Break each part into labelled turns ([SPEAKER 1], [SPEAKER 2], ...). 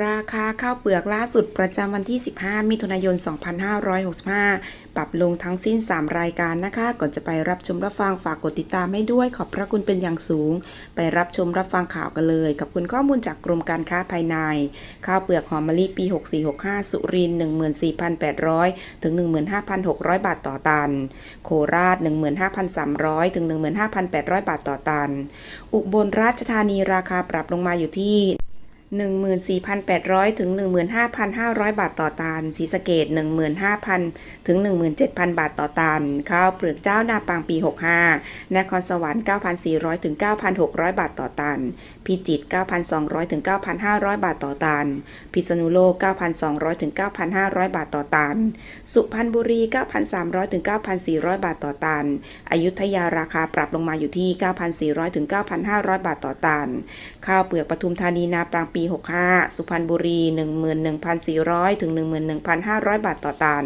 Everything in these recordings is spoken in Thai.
[SPEAKER 1] ราคาข้าวเปลือกล่าสุดประจำวันที่ 15 มิถุนายน 2565 ปรับลงทั้งสิ้น 3 รายการนะคะ ก่อนจะไปรับชมรับฟังฝากกดติดตามให้ด้วย ขอบพระคุณเป็นอย่างสูง ไปรับชมรับฟังข่าวกันเลย กับคุณข้อมูลจากกรมการค้าภายใน ข้าวเปลือกหอมมะลิปี 6465 สุรินทร์14,800 ถึง 15,600 บาทต่อตัน โคราช 15,300 ถึง 15,800 บาทต่อตัน อุบลราชธานีราคาปรับลงมาอยู่ที่ 14,800 ถึง 15,500 บาทต่อตันศรีสเกด15,000 ถึง 17,000 บาทต่อตัน ข้าวเปลือกเจ้านาปังปี 65 นครสวรรค์ 9,400 ถึง 9,600 บาทต่อตัน พิจิตร 9,200 ถึง 9,500 บาทต่อตัน พิษณุโลก 9,200 ถึง 9,500 บาทต่อตัน สุพรรณบุรี 9,300 ถึง 9,400 บาทต่อตัน อยุธยาราคาปรับลงมาอยู่ที่ 9,400 ถึง 9,500 บาทต่อตัน ข้าวเปลือกปทุมธานีนาปรางปี65 สุพรรณบุรี 11,400 ถึง 11,500 บาทต่อตัน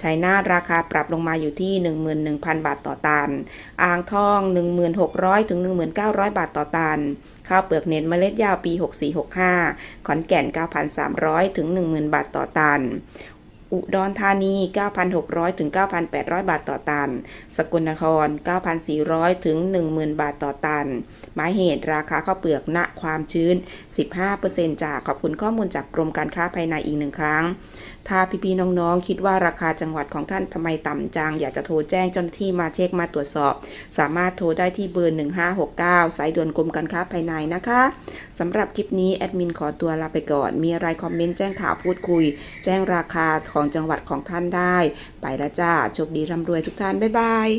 [SPEAKER 1] ชัยนาทราคาปรับลงมาอยู่ที่ 11,000 บาทต่อตัน อ่างทอง 1,600 ถึง 1,900 บาทต่อตัน ข้าวเปลือกเน็ตเมล็ดยาวปี 6465 ขอนแก่น 9,300 ถึง 10,000 บาทต่อตัน อุดรธานี 9,600 ถึง 9,800 บาทต่อตัน สกลนคร 9,400 ถึง 10,000 บาทต่อตัน หมายเหตุราคาข้าวเปลือกณความชื้น 15%จากขอบคุณข้อมูลจากกรมการค้าภายในอีกหนึ่งครั้ง ถ้าพี่ๆน้องๆ คิดว่าราคาจังหวัดของท่านทำไมต่ำจัง อยากจะโทรแจ้งเจ้าหน้าที่มาเช็คมาตรวจสอบ สามารถโทรได้ที่เบอร์ 1569 สายด่วนกรมการค้าภายในนะคะสำหรับคลิปนี้แอดมินขอตัวลาไปก่อน มีอะไรคอมเมนต์แจ้งข่าวพูดคุย แจ้งราคาขอของจังหวัดของท่านได้ ไปแล้วจ้า โชคดีร่ำรวยทุกท่าน บ๊ายบาย